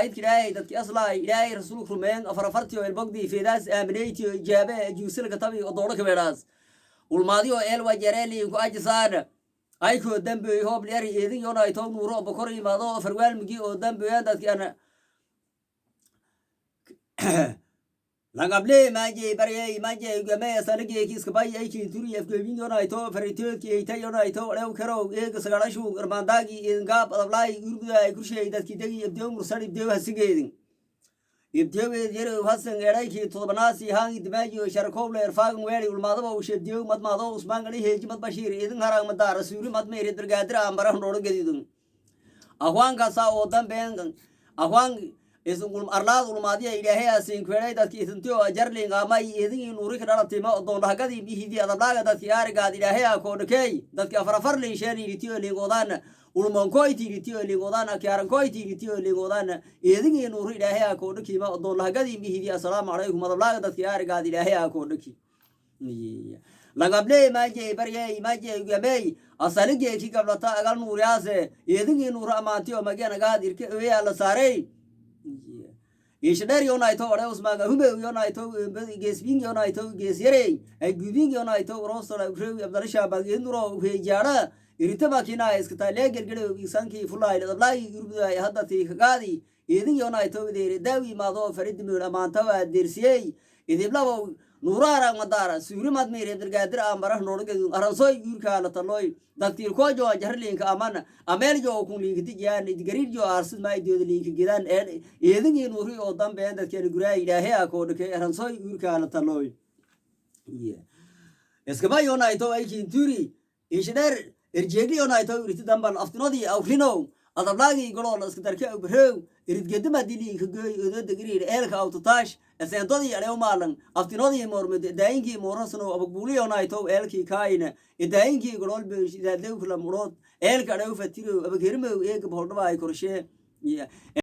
aydka ilaahay dadki aslaay ilaahay rasuulka rumeen afarafartiyo elbogdi feedaas aaminaytiyo ijaabe juusilka tabi odoodho kabeedhaas ulmaadiyo eelwa jareeliinku ajisaana aykoo dambeey hoob lyari eedin yonay tow nuuro bokor imaado farwaalmigi oo dambeeyan dadki ana langable manje barye manje game sanage kiska bay ayki turi afgebin yonay to faritoodki eyta yonay to lew karow eega sagalashu irmaandaagi eedingaab adablay urguda ay kurshay dadki degi ibdew mursal ibdew hasigeedin ibdeweed yarow hasan erayki todobanaasi haangi dimaajiyo sharakowle erfaagan weeli ulmaadaba u shebdew madmaado usmaangali heeji mad bashiir idin harang madaara suuri madmeeri dargaadira ambarah nooro gedidun. Ahwaankasa oo dambeen ahwaan isungul arlaad ulmaadiya ilaahay asiinkwelay dadki isintiyo ajarling amay idin inuuri kadhalatima odoondhahgadi mihidi adablaaga dadki aarigaad ilaahay akoodhakey dadki afarafarlin sheeniritiyo lingoodaan ulmankoytiritiyo lingoodaan akyarankoytiritiyo lingoodaan idin inuuri ilaahay akoodhakima odoondhahgadi mihidi asalaamu calaykum adablaaga dadki aarigaad ilaahay akoodhaki langable maje barye maje gamey asalige ki gablata agal nuuriyaase idin inuuri amaantiyo magenagaad irke weya la saarey ishadheer yonayto ore usmaaga hubew yonayto geesbing yonayto geesyarey agubing yonayto rostara rew abdalishabag induro hejaara iritabakina iskata legergere isanki fulay dablay urbuday hadati kagaadi idin yonayto deere daawi maado faridimul amaantawa dersiyey idiblabo nura arang madara suuri mad mi redir gadir ambarah noru gedun aransoy yurkala taloy daktir ko jo jar link amana amel jo kun link di yan garir jo arsid mai diyo link gidan en edin in uri o dan ben dadken guray ilahi akodu ke aransoy yurkala taloy ye. Eskaba yona ito ay kin turi ishder erjegli yona ito uriti dambal aftinodi awklino adablagi golol iskadarke ubrew irid gedima dili ka goy odo degrir elka autotash eseentodii adhew maalan aftinodii mormid daayinkii morasno abagbuuliyonaytow eelkii kaayina idaayinkii golol beishidadewkla murod eelka adhew fatiro abagherimow eega boholdhabaay korshee